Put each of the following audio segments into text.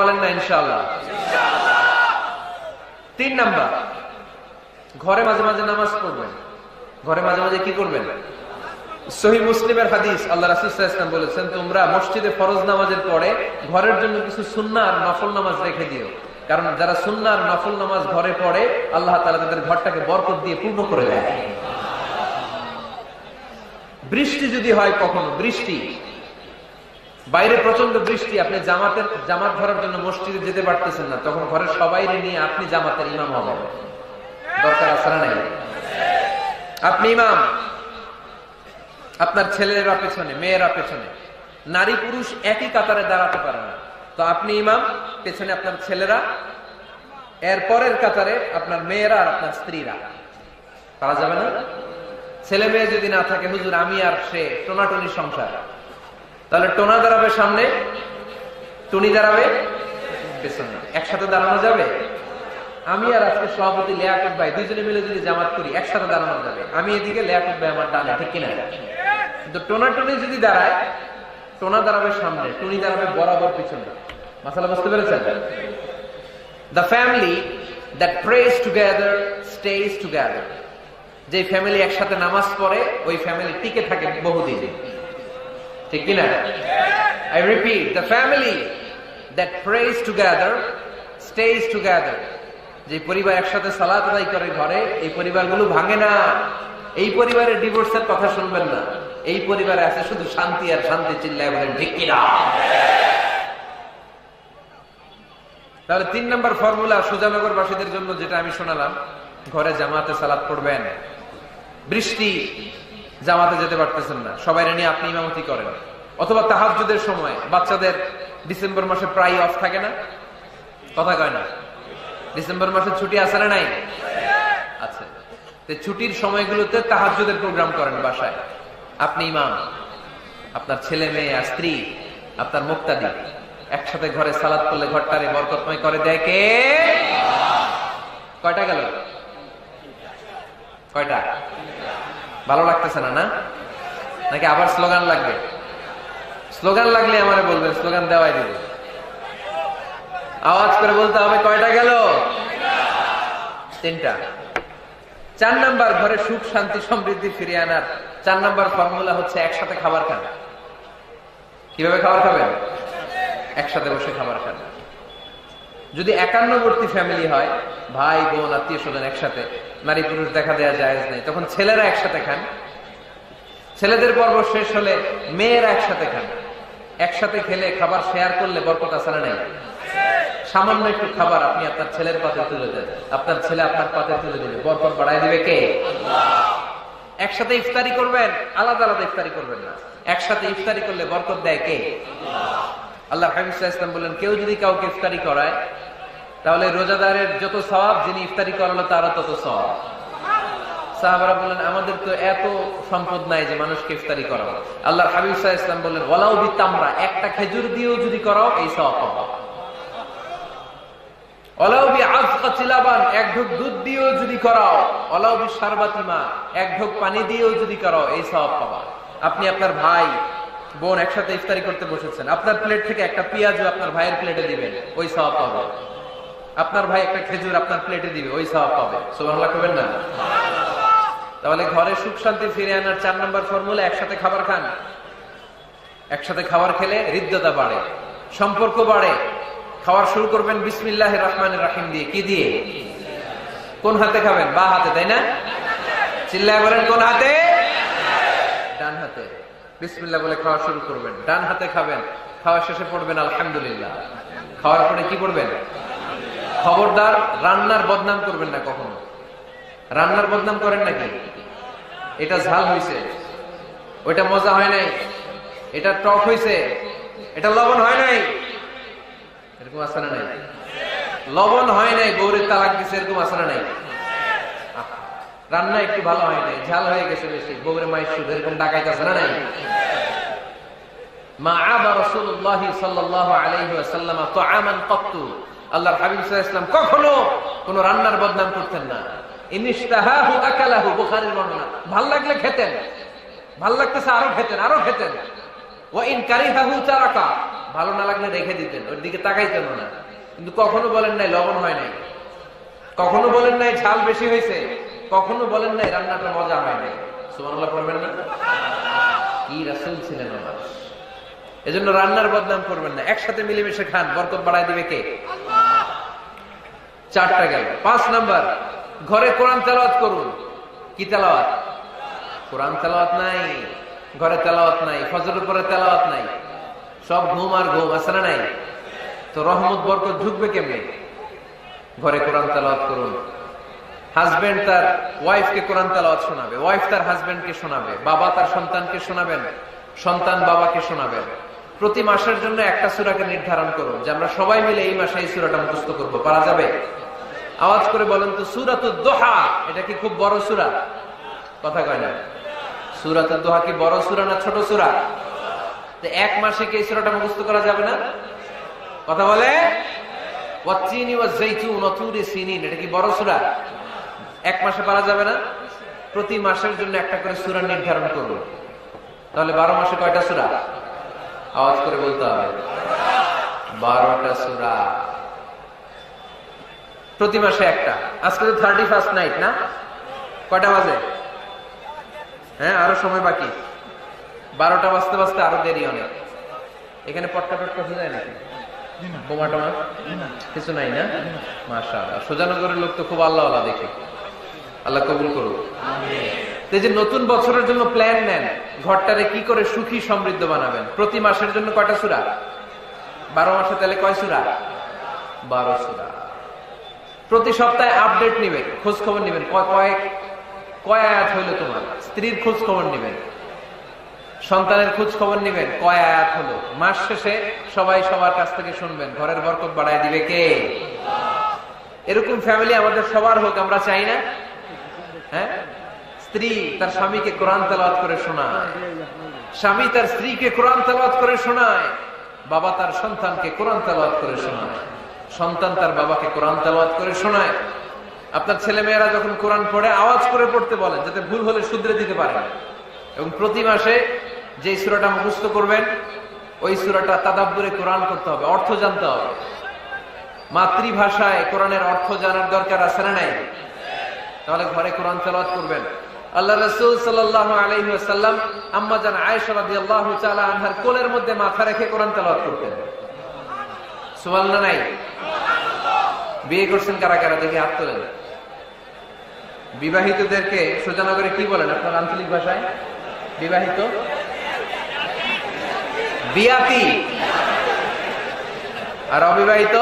বলেন না ইনশাআল্লাহ। তিন নাম্বার, ঘরে মাঝে মাঝে নামাজ পড়বেন। ঘরে মাঝে মাঝে কি করবেন? সহি মুসলিমের হাদিস আল্লাহ রাসুল বলেছেন, তোমরা মসজিদে ফরজ নামাজের পরে ঘরের জন্য কিছু সুন্না আর নফল নামাজ রেখে দিও। কারণ যারা সুন্না আর নফল নামাজ ঘরে পড়ে, আল্লাহ তালা তাদের ঘরটাকে বরকত দিয়ে পূর্ণ করে দেয়। বৃষ্টি যদি হয় কখনো, বৃষ্টি বাইরে প্রচণ্ড বৃষ্টি, আপনি জামাতের, জামাত ধরার জন্য মসজিদে যেতে পারতেছেন না, তখন ঘরের সবাই নিয়ে আপনি জামাতের ইমাম হবেন দরকার আছে না নাই? আপনি ইমাম, আপনার ছেলেরা পেছনে, মেয়েরা পেছনে, নারী পুরুষ একই কাতারে দাঁড়াতে পারে না। তো আপনি ইমাম, পেছনে আপনার ছেলেরা, এর পরের কাতারে আপনার মেয়েরা আর আপনার স্ত্রীরা। পারা যাবে না? ছেলে মেয়ে যদি না থাকে, হুজুর, আমি আর সে, টোনাটুনি সংসার। তাহলে টোনা দাঁড়াবে সামনে। টুনি দাঁড়াবে পেছনে। একসাথে দাঁড়ানো যাবে? আমি আর আজকে সভাপতি লেয়াকুত ভাই দুজনে মিলে যদি জামাত করি, একসাথে দাঁড়ানো যাবে। আমি এদিকে লেয়াকুত ভাই আমার ডানে। ঠিক কিনা? কিন্তু টোনা টুনি যদি দাঁড়ায়, টোনা দাঁড়াবে সামনে, টুনি দাঁড়াবে বরাবর পিছনে। মাসালা বুঝতে পেরেছেন? The family that prays together stays together যে ফ্যামিলি একসাথে নামাজ পড়ে, ওই ফ্যামিলি টিকে থাকে বহুদিন। ঠিক কিনা I repeat the family that prays together stays together যে পরিবার একসাথে সালাত আদায় করে ঘরে, এই পরিবারগুলো ভাঙে না। এই পরিবারের ডিভোর্সের কথা শুনবেন না। এই পরিবারে আছে শুধু শান্তি আর শান্তি চিল্লায় বলেন, ঠিক কিনা তাহলে তিন নম্বর ফর্মুলা সুজানগরবাসীদের জন্য যেটা আমি শোনালাম, ঘরে জামাতে সালাত পড়বেন। বৃষ্টি জামাতে যেতে পারতেছেন না। সবাই নিয়ে আপনি ইমামতি করেন। অথবা তাহাজুদের সময় বাচ্চাদের ডিসেম্বর মাসে প্রায় অফ থাকে না? কথা কয় না। ডিসেম্বর মাসে ছুটি আছে না নাই? তো ছুটির সময়গুলোতে তাহাজুদের প্রোগ্রাম করেন বাসায়। আপনি ইমাম, আপনার ছেলে মেয়ে আর স্ত্রী, আপনার মুক্তাদি, একসাথে ঘরে সালাদ করলে ঘরটারে বরকতময় করে দেয় কে? কয়টা গেল? কয়টা? ভালো লাগতেছে না না? নাকি আবার স্লোগান লাগবে? স্লোগান লাগলে আমারে বলবেন, স্লোগান দেওয়াই দিব। আওয়াজ করে বলতে হবে, কয়টা গেল? তিনটা। চার নাম্বার, ঘরে সুখ, শান্তি, সমৃদ্ধি ফিরিয়ে আনার। চার নাম্বার ফর্মুলা হচ্ছে একসাথে খাবার খান। কীভাবে খাবার খাবেন? একসাথে বসে খাবার খান। যদি একান্নবর্তী ফ্যামিলি হয়, ভাই, বোন, আত্মীয় স্বজন একসাথে, নারী পুরুষ দেখা দেওয়া যায় নেই, তখন ছেলেরা একসাথে খান। ছেলেদের পর্ব শেষ হলে মেয়েরা একসাথে খান। একসাথে খেলে খাবার শেয়ার করলে বরকত আসানা নেই? সামান্য একটু খাবার আপনি আপনার ছেলের পাতে তুলে দেন। আপনার ছেলে আপনার পাতে তুলে দেবে। বরকত বাড়াই দিবে কে? একসাথে ইফতারি করবেন, আলাদা আলাদা ইফতারি করবেন না। একসাথে ইফতারি করলে বরকত দেয় কে? আল্লাহ হাবিব ইসলাম বললেন, কেউ যদি কাউকে ইফতারি করায় তাহলে রোজাদারের যত সওয়াব যিনি ইফতারি করালো তারও তত সওয়াব। সাহাবারা বললেন, আমাদের তো এত সম্পদ নাই যে মানুষকে ইফতারি করাবো। আল্লাহ হাবিব ইসলাম বললেন ওলাউ বি তামরা একটা খেজুর দিয়েও যদি করাও, এই আপনি আপনার ভাই, বোন একসাথে ইফতারি করতে বসেছেন। আপনার প্লেট থেকে একটা পেঁয়াজও আপনার ভাইয়ের প্লেটে দিবেন, ওই সওয়াব পাবে। আপনার ভাই একটা খেজুর আপনার প্লেটে দিবে, ওই সওয়াব পাবে। সুবহানাল্লাহ করবেন না? তাহলে ঘরে সুখ শান্তি ফিরে আনার চার নম্বর ফর্মুলা একসাথে খাবার খান। একসাথে খাবার খেলে হৃদ্যতা বাড়ে, সম্পর্ক বাড়ে। খাওয়ার শুরু করবেন বিসমিল্লাহ রহমান রাহিম দিয়ে। কি দিয়ে? কোন হাতে খাবেন? বা হাতে, তাই না? চিল্লায় বলেন, কোন হাতে? ডান হাতে। বিসমিল্লাহ বলে খাওয়া শুরু করবেন। ডান হাতে খাবেন, খাওয়া শেষে পড়বেন আলহামদুলিল্লাহ। খাওয়ার পরে কি করবেন খবরদার, রান্নার বদনাম করবেন না কখনো। রান্নার বদনাম করেন নাকি? এটা ঝাল হয়েছে ওইটা মজা হয় নাই। এটা টক হয়েছে এটা লবণ হয় নাই। এরকম আসানা নাই? লবণ হয় নাই গৌরের তালাক দিছে, এরকম আসানা নাই? রান্না একটু ভালো হয় নাই, ঝাল হয়ে গেছে বেশি। গৌরের মায়ের শুধু এরকম ডাকাইতে আছে না নাই? মা আবা রাসূলুল্লাহ সাল্লাল্লাহু আলাইহি ওয়াসাল্লাম তুআমান কত্তু। আল্লাহর হাবিব ওয়াসাল্লাম কখনো কোন রান্নার বদনাম করতেন না। ভালো লাগলে খেতেন। ভালো লাগতেছে আরও খেতেন আরও খেতেন। তারাকা। ভালো না লাগলে রেখে দিতেন, ওর দিকে তাকাইতেন না। কিন্তু কখনো বলেন নাই, লবণ হয় নাই। কখনো বলেন নাই, ঝাল বেশি হয়েছে। কখনো বলেন নাই, রান্নাটা মজা হয় নাই। না? কি ছিলেন আমার। এজন্য রান্নার বদনাম করবেন না। একসাথে মিলেমিশে খান, বরকত বাড়ায় দিবে কে? চারটা গেল। পাঁচ নাম্বার, ঘরে কোরআন তেলাওয়াত করুন। কি তেলাওয়াত? কোরআন তেলাওয়াত নাই, ঘরে তেলাওয়াত নাই ফজর উপরে তেলাওয়াত নাই। সব ঘুম আর ঘুম, আছে না নাই? তো রহমত, বরকত ঢুকবে কেমনে? ঘরে কোরআন তেলাওয়াত করুন। হাজবেন্ড তার ওয়াইফকে কোরআন তেলাওয়াত শোনাবে। ওয়াইফ তার হাজবেন্ডকে শোনাবে। বাবা তার সন্তানকে শোনাবেন। সন্তান বাবাকে শোনাবেন প্রতি মাসের জন্য একটা সূরাকে নির্ধারণ করুন, যে আমরা সবাই মিলে এই মাসে এই সূরাটা মুখস্থ করব। পারা যাবে? আওয়াজ করে বলেন তো সূরাতুদ দোহা, এটা কি খুব বড় সুরা? কথা কয় না। সূরাতুদ দোহা কি বড় সূরা না ছোট সূরা? এক মাসে কি সূরাটা মুখস্থ করা যাবে না? কথা বলে? এটা কি বড় সূরা? এক মাসে পারা যাবে না? প্রতি মাসের জন্য একটা করে তাহলে বারো মাসে কয়টা সূরা? আওয়াজ করে বলতে হবে। বারোটা সূরা। প্রতি মাসে একটা। আজকে তো থার্টি ফার্স্ট নাইট না? কয়টা বাজে? হ্যাঁ আরও সময় বাকি। বারোটা বাজতে বাজতে আরও দেরি অনেক এখানে পটকা টটকা যায় নাকি? বোমা টোমা? কিছু নাই না? মাসা সোজানগরের লোক তো খুব আল্লাহ আল্লাহ দেখে। আল্লাহ কবুল করুক। যে নতুন বছরের জন্য প্ল্যান নেন, ঘরটারে কি করে সুখী সমৃদ্ধ বানাবেন? প্রতি মাসের জন্য কয়টা সুরা? বারো মাসে তাহলে কয় সুরা? বারো সুরা। প্রতি সপ্তাহে আপডেট নিবেন খোঁজ খবর নিবেন। কয় কয়েক কয় আয়াত হইল তোমার? স্ত্রীর খোঁজ খবর নিবেন, সন্তানের খোঁজ খবর নিবেন, কয় আয়াত হলো? মাস শেষে সবাই সবার কাছ থেকে শুনবেন, ঘরের বরকত বাড়ায় দিবে কে? এরকম ফ্যামিলি আমাদের সবার হোক, আমরা চাই না। হ্যাঁ? স্ত্রী তার স্বামীকে কোরআন তেলাওয়াত করে শোনায়। স্বামী তার স্ত্রীকে কোরআন তেলাওয়াত করে শোনায়। বাবা তার সন্তানকে কোরআন তেলাওয়াত করে শোনায়। সন্তান তার বাবাকে কোরআন তেলাওয়াত করে শোনায়। আপনার ছেলে মেয়েরা যখন কোরআন পড়ে, আওয়াজ করে পড়তে বলেন, যাতে ভুল হলে শুধরে দিতে পারে। এবং প্রতি মাসে যে সুরাটা মুখস্থ করবেন, ওই সুরাটা তাদাব্বুরে কোরআন করতে হবে, অর্থ জানতে হবে। মাতৃভাষায় কোরআনের অর্থ জানার দরকার আছে না নাই? তাহলে ঘরে কোরআন তেলাওয়াত করবেন। আল্লাহ রাসূল ওয়াসাল্লাম আম্মা জান আয়েশা রাদিয়াল্লাহু তাআলা আনহার কোলের মধ্যে মাথা রেখে কোরআন তেলাওয়াত করতেন। সুবহানাল্লাহ নাই। বিয়ে করছেন কারা কারা দেখে হাত তোলেন। বিবাহিতদেরকে সোজানগরে কি বলেন আপনার আঞ্চলিক ভাষায়? বিবাহিত? বিয়াতি। আর অবিবাহিত?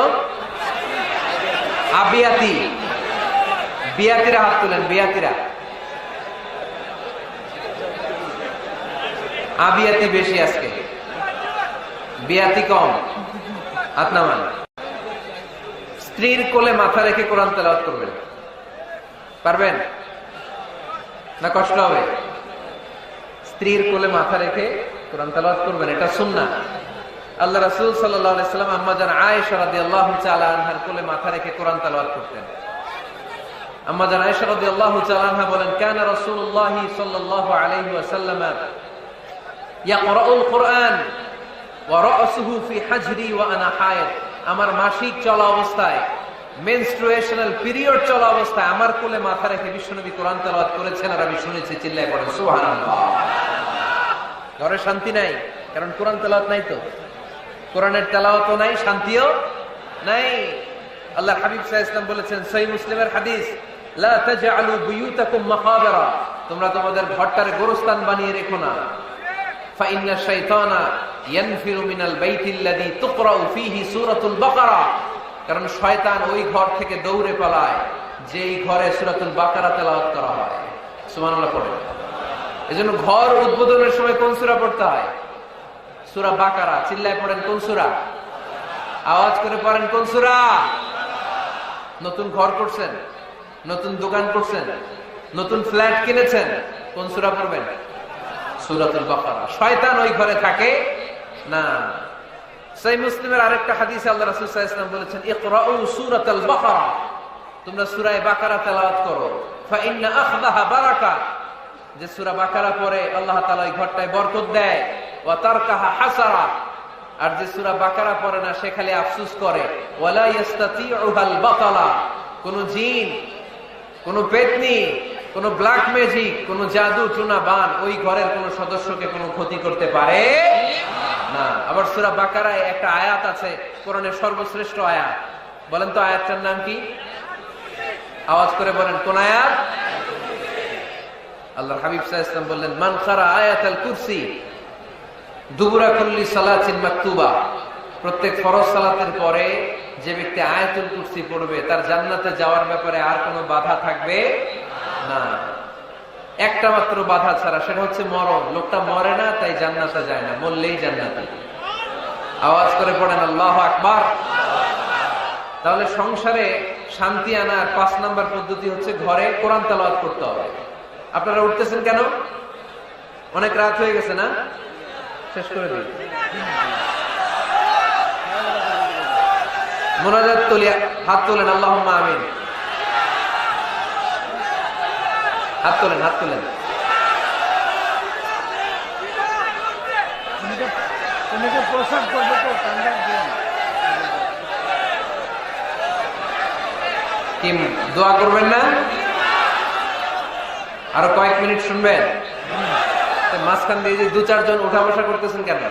আবিয়াতি। বিয়াতিরা হাত তোলেন, বিয়াতিরা। আবিয়াতি বেশি আজকে। বিয়াতি কম। হাত নামান। স্ত্রীর কোলে মাথা রেখে কোরআন তেলাওয়াত করবেন। পারবেন? না কষ্ট হবে? স্ত্রীর কোলে মাথা রেখে কোরআন তেলাওয়াত করবেন, এটা সুন্নাহ। আল্লাহ রাসূল সাল্লাম আম্মা জান আয়েশা রাদিয়াল্লাহু তাআলা আনহার কোলে মাথা রেখে কোরআন তেলাওয়াত করতেন। আম্মা জান আয়েশা রাদিয়াল্লাহু তাআলা আনহা বলেন, কানা রাসূলুল্লাহ সাল্লাল্লাহু আলাইহি ওয়াসাল্লাম ইয়াকরাউল কুরআন। আমার মাসিক চলা অবস্থায় মেনস্ট্রুয়েশনাল পিরিয়ড চলা অবস্থায় আমার কোলে মাথা রেখে বিশ্বনবী কোরআন করেছেন আর আমি শুনেছি পড়েন ঘরে শান্তি নাই, কারণ কোরআন তেলাওয়াত নাই তো। কোরআনের তেলাওয়াত নাই, শান্তিও নাই। আল্লাহ হাবিব ইসলাম বলেছেন সহি মুসলিমের হাদিস তোমরা তোমাদের ঘরটারে গোরস্থান বানিয়ে রেখো না। কারণ শয়তান ওই ঘর থেকে দৌড়ে পালায়, যেই ঘরে সুরাতুল বাকারা তেলাওয়াত করা হয়। সুমান পড়ে। এজন্য ঘর উদ্বোধনের সময় কোন সুরা পড়তে হয়? সুরা বাকারা। চিল্লায় পড়েন কোন সুরা? আওয়াজ করে পড়েন কোন সুরা? নতুন ঘর করছেন? নতুন দোকান করছেন? নতুন ফ্ল্যাট কিনেছেন? কোন সুরা পড়বেন? সুরাতুল বাকারা। শয়তান ওই ঘরে থাকে না। সেই মুসলিমের আরেকটা হাদিসে আল্লাহ রাসূল ওয়াসাল্লাম বলেছেন তোমরা সূরা বাকারা তেলাওয়াত করো। যে সূরা বাকারা পড়ে, আল্লাহ ওই ঘরটায় বরকত দেয়। হাসারা। আর যে সুরা বাকারা পড়ে না, সে খালি আফসুস করে। ওয়ালা কোন জিন, কোন পেতনি, কোন ব্ল্যাক ম্যাজিক, কোন জাদু চুনা বান ওই ঘরের কোন সদস্যকে কোনো ক্ষতি করতে পারে? না আবার সুরা বাকারায় একটা আয়াত আছে, কোরআনের সর্বশ্রেষ্ঠ আয়াত। বলেন তো আয়াতটার নাম কি? আওয়াজ করে বলেন, কোন আয়াত? আল্লাহ হাবিব সাহা ইসলাম বললেন, মান খারা আয়াত আল কুরসি, দুবুরা কুল্লি সালাতিন মাকতুবা। প্রত্যেক ফরজ সালাতের পরে যে ব্যক্তি আয়াতুল কুরসি পড়বে, তার জান্নাতে যাওয়ার ব্যাপারে আর কোনো বাধা থাকবে না। একটা মাত্র বাধা ছাড়া, সেটা হচ্ছে মরণ। লোকটা মরে না, তাই জান্নাতে যায় না, মরলেই জান্নাতে। আওয়াজ করে পড়েন, আল্লাহ আকবার। তাহলে সংসারে শান্তি আনার পাঁচ নাম্বার পদ্ধতি হচ্ছে ঘরে কোরআন তালাওয়াত করতে হবে। আপনারা উঠতেছেন কেন? অনেক রাত হয়ে গেছে না? শেষ করে দিই মোনাজাত তুলিয়া, হাত তোলেন আল্লাহ আমিন। হাত তোলেন হাত তোলেন। দোয়া করবেন না? আরও কয়েক মিনিট শুনবেন। মাঝখান দিয়ে যে দু চারজন উঠা বসা করতেছেন কেন?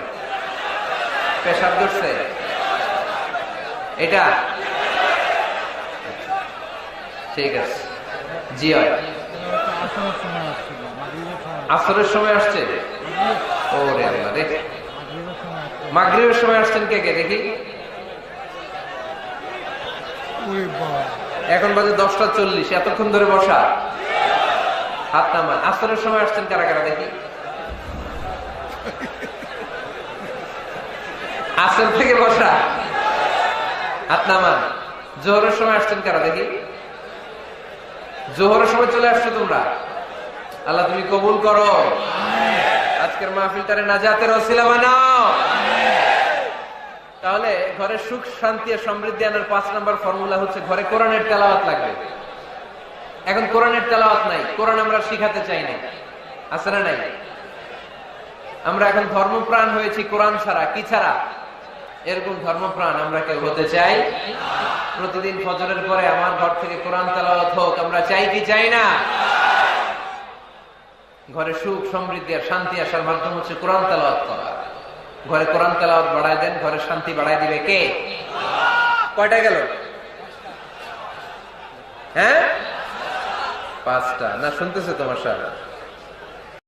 পেশাব ধরছে। এটা? ঠিক আছে। জি হয় আসানোর সময় আসছিল মাগরিবের সময় আসরের সময় আসছে? ও রে আল্লাহ, রে। মাগরিবের সময় আসছেন কে কে, দেখি। এখন বাজে দশটা চল্লিশ, এতক্ষণ ধরে বসা। হাত নামান। আসরের সময় আসছেন কারা কারা, দেখি। আসর থেকে বসা। হাত নামান। জোহরের সময় আসছেন কারা, দেখি। জোহরের সময় চলে আসছো তোমরা। আল্লাহ, তুমি কবুল করো। আজকের মাহফিলটারে নাজাতের ওসিলা বানাও। তাহলে ঘরে সুখ, শান্তি আর সমৃদ্ধি আনার পাঁচ নাম্বার ফর্মুলা হচ্ছে ঘরে কোরআনের তেলাওয়াত লাগবে। এখন কোরআনের তেলাওয়াত নাই, কোরআন আমরা শিখাতে চাই না আছে না নাই? আমরা এখন ধর্মপ্রাণ হয়েছি কোরআন ছাড়া, কি ছাড়া? এরকম ধর্মপ্রাণ আমরা কেউ হতে চাই। প্রতিদিন ফজরের পরে আমার ঘর থেকে কোরআন তেলাওয়াত হোক, আমরা চাই কি চাই না? ঘরে সুখ, সমৃদ্ধি আর শান্তি আসার মাধ্যম হচ্ছে কোরআন তেলাওয়াত করা। ঘরে কোরআন তেলাওয়াত বাড়ায় দেন, ঘরে শান্তি বাড়ায় দিবে কে? কয়টা গেল? হ্যাঁ? পাঁচটা। না, শুনতেছে তোমার সারা।